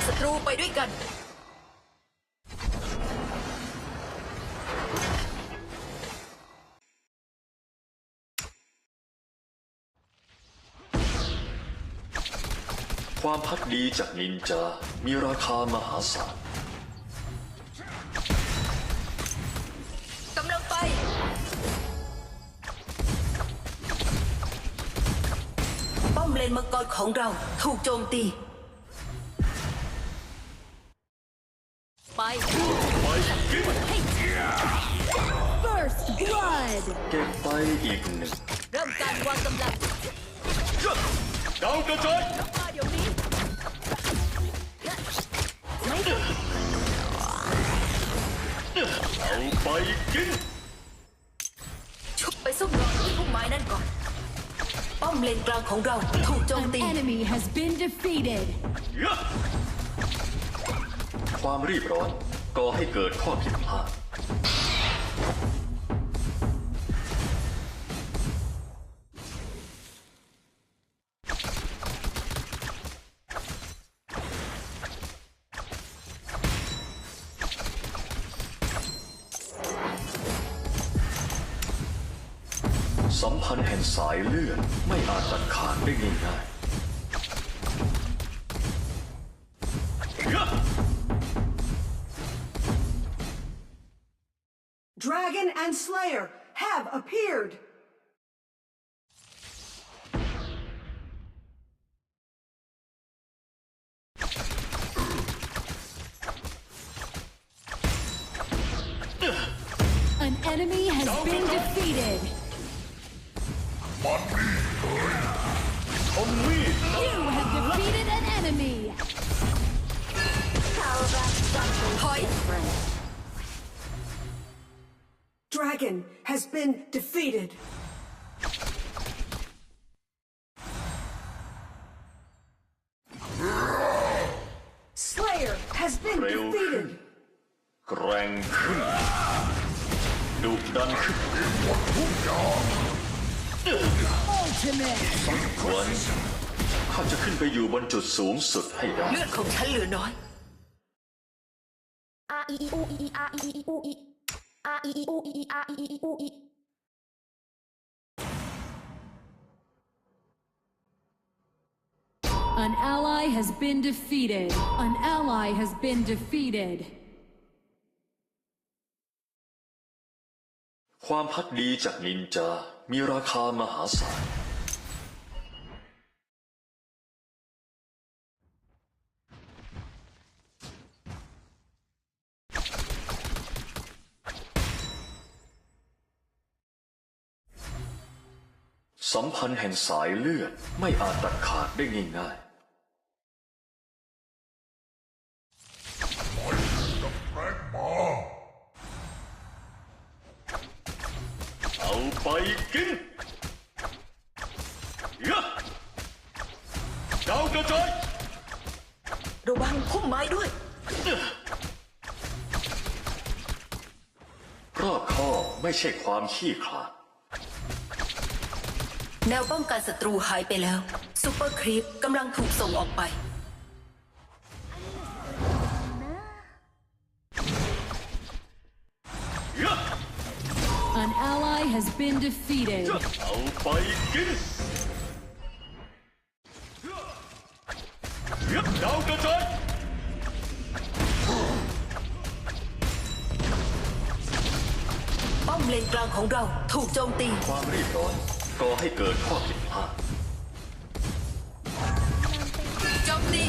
กศัตรูไปด้วยกัน ความพักดีจากนินจา มีราคามหาศาลกำลังไป ป้อมเลนมังกรของเราถูกโจมตี อีกหนึ่งเริ่มการวางกำลังดาวกระจายมาเดี๋ยวนี้เอาไปกินชุบไปซุ่มรอที่พุ่มไม้นั่นก่อน ป้อมเลนกลางของเราถูกโจมตี enemy has been defeated. ความรีบร้อนก่อให้เกิดข้อผิดพลาด สัมพันธ์แห่งสายเลือดไม่อาจตัดขาดได้ง่ายๆ Dragon and Slayer have appeared. An enemy has been defeated. คมมีด You have defeated an enemy. ถอย Dragon has been defeated. Slayer has been เร็วขึ้น defeated. แกวนข้าจะขึ้นไปอยู่บนจุดสูงสุดให้ได้ เลือดของฉันเหลือน้อย อาอีอูอีอาอีอูอีอาอีอูอีอีอาอีอีอูอีอ n ally has been defeated. An ally has been defeated. ความพักดีจากนินจา มีราคามหาศาล สัมพันธ์แห่งสายเลือดไม่อาจตัดขาดได้ง่ายๆ เอาไป กินยะดาวกระจายระวังพุ่มไม้ด้วย รอบคอบไม่ใช่ความขี้ขลาดแนวป้องกันศัตรูหายไปแล้วซูเปอร์ครีปกำลังถูกส่งออกไป An ally has been defeated. เอาไปกินยะดาวกระจายป้อมเลนกลางของเราถูกโจมตีความรีบร้อนก่อให้เกิดข้อผิดพลาดโจมตี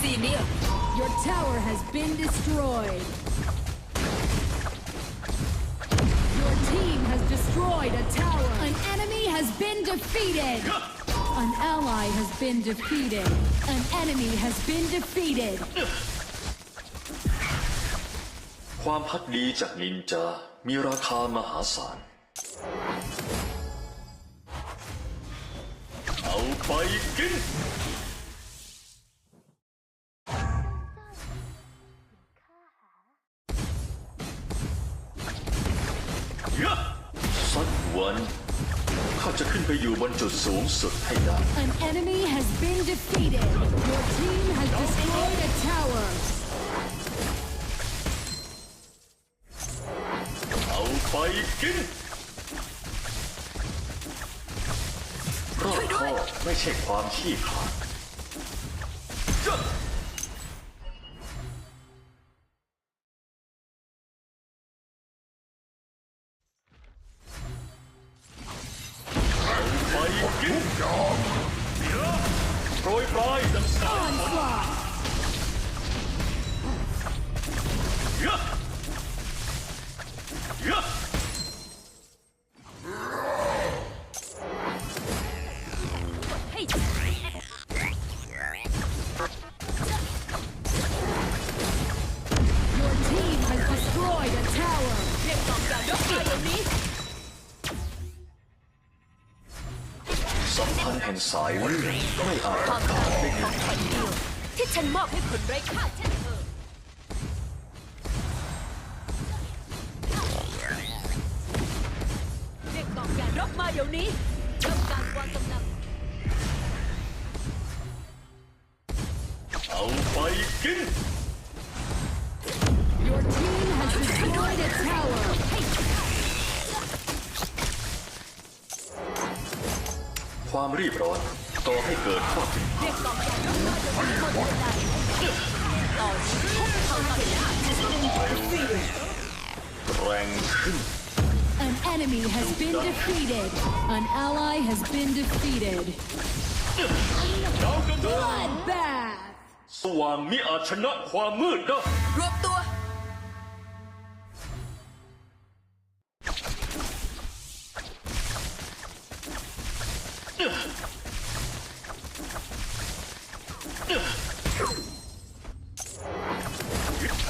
ซีเนีย Your tower has been destroyed. team has destroyed a tower. An enemy has been defeated. An ally has been defeated. An enemy has been defeated. ความพักดีจากนินจา มีราคามหาศาล เอาไปกิน An enemy has been defeated. Your team has destroyed a tower. I'll fight it. สายเลือดไม่อาจความขารักได้ของคนเดียวที่ฉันมอบให้คนไร้ค่าเช่นเธอเรียกกองยารรบมาเดี๋ยวนี้ รีบร้อนก่อให้เกิดข้อผิดพลาดเรียกกองการรบมาเดี๋ยวนี้หมดเวลาต่อชีวิตเขาทำได้แรงขึ้น An enemy has been defeated. An ally has been defeated. Bloodbath. สว่างมิอาจชนะความมืดได้รวบตัว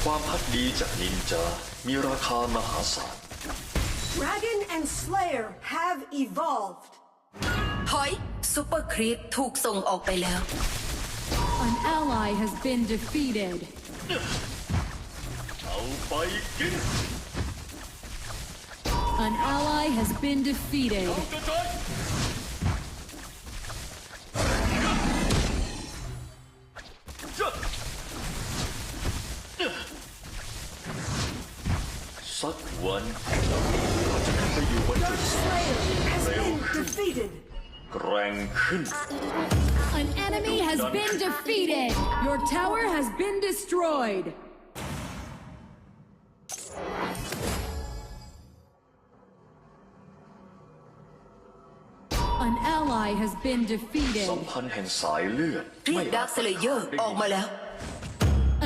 ความพักดีจากนินจา มีราคามหาศาล Dragon and Slayer have evolved. ถอยซูเปอร์ครีปถูกส่งออกไปแล้ว An ally has been defeated. เอาไปกิน An ally has been defeated. กระจาย สักวันเราจะขึ้นไปอยู่บนจุดสูง Slayer has been defeated. แกร่งขึ้น An enemy has been defeated. Your tower has been destroyed. An ally has been สัม defeated. พันธ์แห่งสายเลือดเรียไม่กดาอาร์จคสเลเยอร์ออกมาแล้ว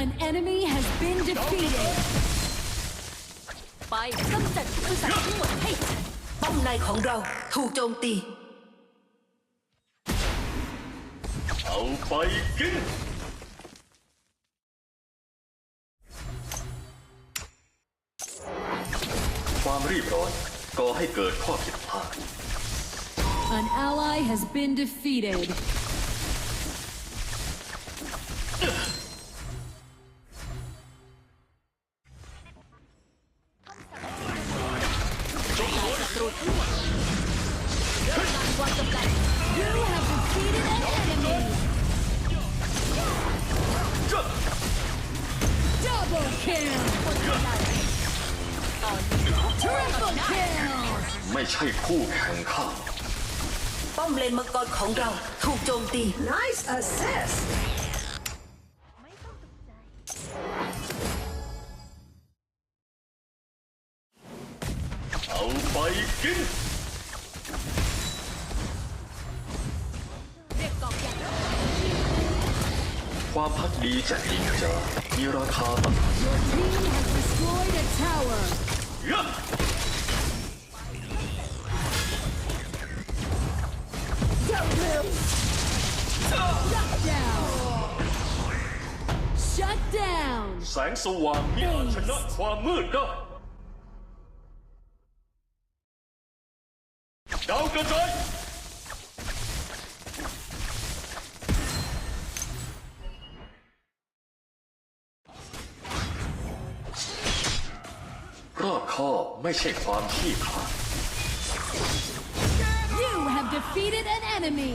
An enemy has been defeated. ไปกำจัดอุปสรรคทั้งหมดให้ฉันป้อมในของเราถูกโจมตี เอาไปกินความรีบร้อนก่อให้เกิดข้อผิดพลาด An ally has been defeated. ไม่ใช่คู่แข่งข้าป้อมเลนมังกรของเราถูกโจมตี Nice assist. เอาไปกินเรียกกองยารบความพักดีจากนินจามีราคาม Down. Shut down. แสงสว่างมีอาจชนะความมืดได้ดาวกระจายรอบคอบไม่ใช่ความขี้ขลาด defeated an enemy.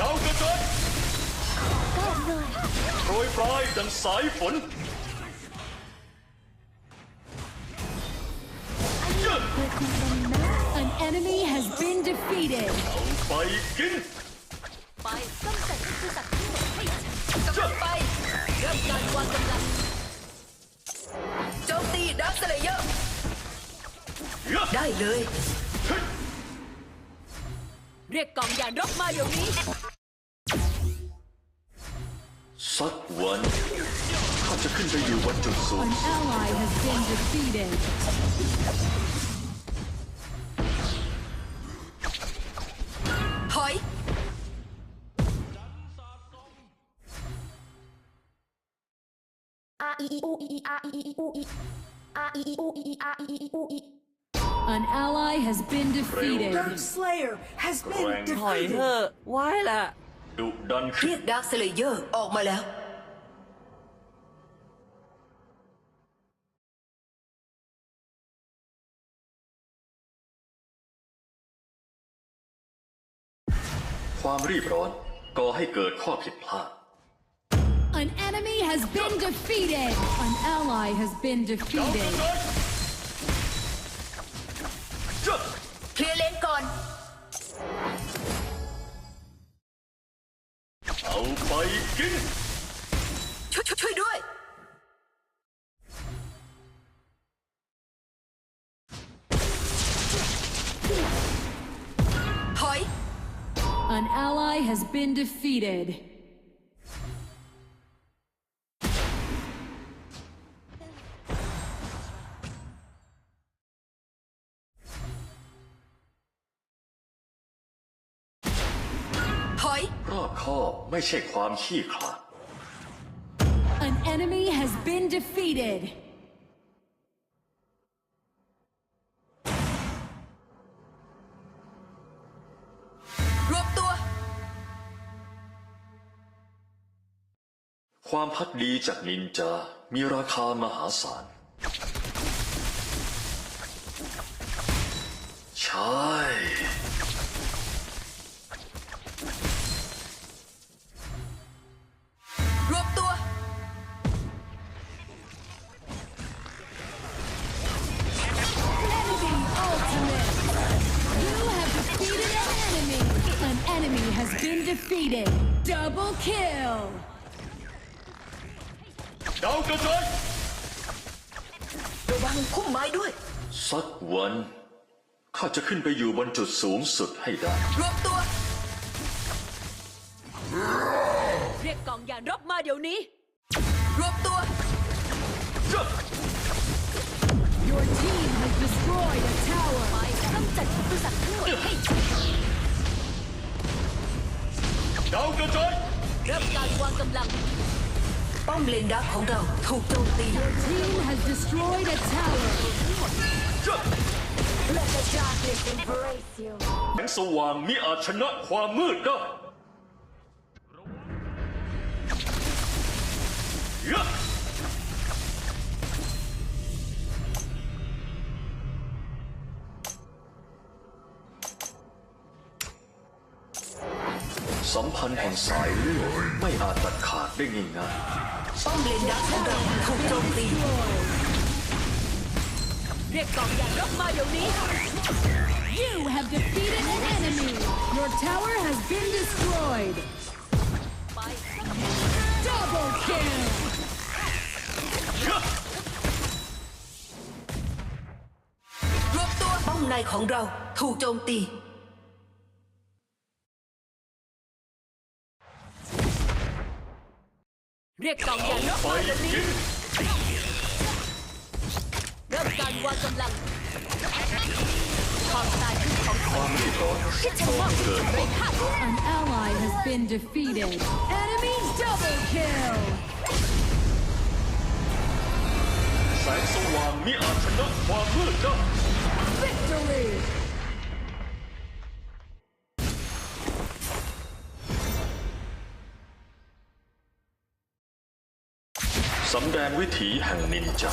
ดาวกระจายก็เลยโปรยปลายดังสายฝนเยัดเกิดคุณเป็นนะ An enemy has been defeated. ไปกินไปกำจัดศัตรูสัตว์ทั้งหมดให้ฉันกำลังไปเริ่มการวางกำลังโจมตี ดักสเลเยอร์เยัดได้เลยเฮ้ยเรียกกองยานรบมาเดี๋ยวนี้ สักวันข้าจะขึ้นไปอยู่บนจุดสูง An ally has been defeated. ถอยอาอีอูอีอาอีอู อีอาอีอูอีอาอีอูอี An ally has been defeated. Dark Slayer has been ถอยเถ defeated. อะไว้ละดุดันขึ้เรีนยกดักสเลเยอร์ออกมาแล้ว ความรีบร้อนก่อให้เกิดข้อผิดพลาด An enemy has been defeated. An ally has been ดาวกระ defeated. จายเยัดเคลียร์เลนก่อนเอาไปกินช่วยช่วยช่วยด้วยถอย An ally has been defeated. ไม่ใช่ความขี้ขลาด An enemy has been defeated. รวบตัว ความพักดีจากนินจา มีราคามหาศาล ใช่ defeated. Double kill. ดาวกระจายระวังพุ่มไม้ด้วย สักวัน ข้าจะขึ้นไปอยู่บนจุดสูงสุดให้ได้ รวบตัว เรียกกองยานรบมาเดี๋ยวนี้ รวบตัว Your team has destroyed a tower. ไปกำจัดศัตรูสัตว์ทั้งหมดให้ฉัน ดาวกระจายเริ่มการวางกำลัง ป้อมเลนดักของเราถูกโจมตี Team has destroyed a tower. Let the darkness embrace you แสงสว่างมิอาจชนะความมืดได้ สัมพันธ์แห่งสายเลือดไม่อาจตัดขาดได้ง่ายป้อมเลนดักของเราถูกโจมตี เรียกกองยานรบมาเดี๋ยวนี้ You have defeated an enemy. Your tower has been destroyed. Double kill. รวบตัวป้อมในของเราถูกโจมตี เรียกกองยานรบไปมาเดี๋ยวนี้กินเริ่มการวางกำลังความตายคือของความรีบร้อนที่ฉันมอบให้กับไรค่า An ally has been defeated. Enemy double kill. แสงสว่างมิอาจชนะความมืดได้ Victory. สำแดงวิถีแห่งนินจา